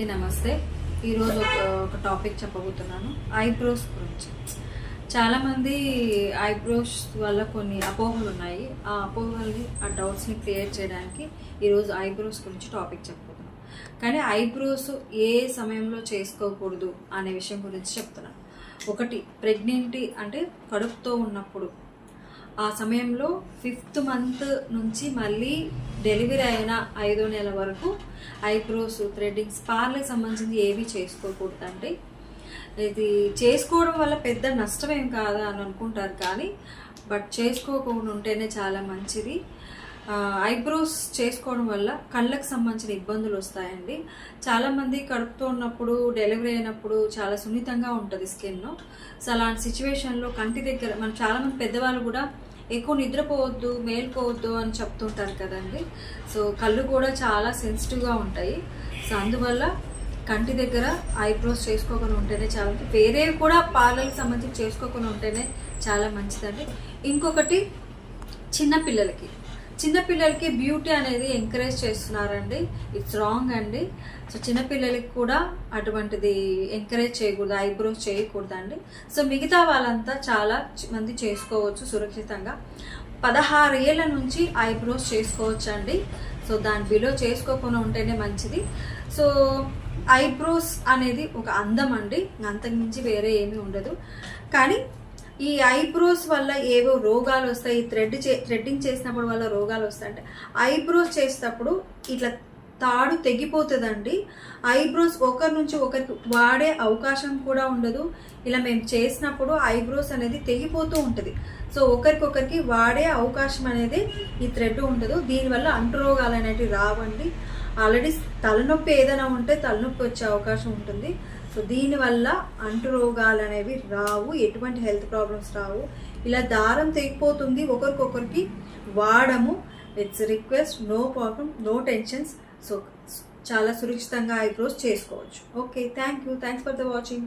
అందరికీ నమస్తే. ఈరోజు ఒక ఒక టాపిక్ చెప్పబోతున్నాను. ఐబ్రోస్ గురించి. చాలామంది ఐబ్రోస్ వల్ల కొన్ని అపోహలు ఉన్నాయి. ఆ అపోహల్ని ఆ డౌట్స్ని క్లియర్ చేయడానికి ఈరోజు ఐబ్రోస్ గురించి టాపిక్ చెప్పబోతున్నాను. కానీ ఐబ్రోస్ ఏ సమయంలో చేసుకోకూడదు అనే విషయం గురించి చెప్తున్నాను. ఒకటి ప్రెగ్నెంటీ అంటే కడుపుతో ఉన్నప్పుడు ఆ సమయంలో ఫిఫ్త్ మంత్ నుంచి మళ్ళీ డెలివరీ అయిన ఐదో నెల వరకు ఐబ్రోస్ థ్రెడ్డింగ్ స్పార్లకు సంబంధించి ఏవి చేసుకోకూడదండి. ఇది చేసుకోవడం వల్ల పెద్ద నష్టం ఏం కాదా అని అనుకుంటారు కానీ బట్ చేసుకోకుండా ఉంటేనే చాలా మంచిది. ఐబ్రోస్ చేసుకోవడం వల్ల కళ్ళకు సంబంధించిన ఇబ్బందులు వస్తాయండి. చాలామంది కడుపుతో ఉన్నప్పుడు డెలివరీ అయినప్పుడు చాలా సున్నితంగా ఉంటుంది స్కిన్ సో అలాంటి సిచ్యువేషన్లో కంటి దగ్గర మనం చాలామంది పెద్దవాళ్ళు కూడా ఎక్కువ నిద్రపోవద్దు మేల్పోవద్దు అని చెప్తుంటారు కదండి. సో కళ్ళు కూడా చాలా సెన్సిటివ్గా ఉంటాయి. సో అందువల్ల కంటి దగ్గర ఐబ్రోస్ చేసుకోకుండా ఉంటేనే చాలా వేరే కూడా పార్లర్కి సంబంధించి చేసుకోకుండా ఉంటేనే చాలా మంచిదండి. ఇంకొకటి చిన్న పిల్లలకి. చిన్నపిల్లలకి బ్యూటీ అనేది ఎంకరేజ్ చేస్తున్నారండి. ఇట్స్ రాంగ్ అండి. సో చిన్నపిల్లలకి కూడా అటువంటిది ఎంకరేజ్ చేయకూడదు ఐబ్రోస్ చేయకూడదండి. సో మిగతా వాళ్ళంతా చాలా మంది చేసుకోవచ్చు సురక్షితంగా. పదహారు ఏళ్ళ నుంచి ఐబ్రోస్ చేసుకోవచ్చు అండి సో దాని బిలో చేసుకోకుండా ఉంటేనే మంచిది. సో ఐబ్రోస్ అనేది ఒక అందం అండి. అంతకుమించి వేరే ఏమీ ఉండదు. కానీ ఈ ఐబ్రోస్ వల్ల ఏవో రోగాలు వస్తాయి ఈ థ్రెడ్ చే థ్రెడ్డింగ్ చేసినప్పుడు వల్ల రోగాలు వస్తాయి అంటే ఐబ్రోస్ చేసేటప్పుడు ఇట్లా తాడు తెగిపోతుందండి. ఐబ్రోస్ ఒకరి నుంచి ఒకరికి వాడే అవకాశం కూడా ఉండదు. ఇలా మేము చేసినప్పుడు ఐబ్రోస్ అనేది తెగిపోతూ ఉంటుంది. సో ఒకరికొకరికి వాడే అవకాశం అనేది ఈ థ్రెడ్ ఉండదు. దీనివల్ల అంటురోగాలు అనేటివి రావండి. ఆల్రెడీ తలనొప్పి ఏదైనా ఉంటే తలనొప్పి వచ్చే అవకాశం ఉంటుంది. సో దీనివల్ల అంటురోగాలు అనేవి రావు ఎటువంటి హెల్త్ ప్రాబ్లమ్స్ రావు. ఇలా దారం తెగిపోతుంది ఒకరికొకరికి వాడము. It's request no problem no tensions so చాలా సురక్షితంగా ఐబ్రోస్ చేసుకోవచ్చు. Okay thank you thanks for the watching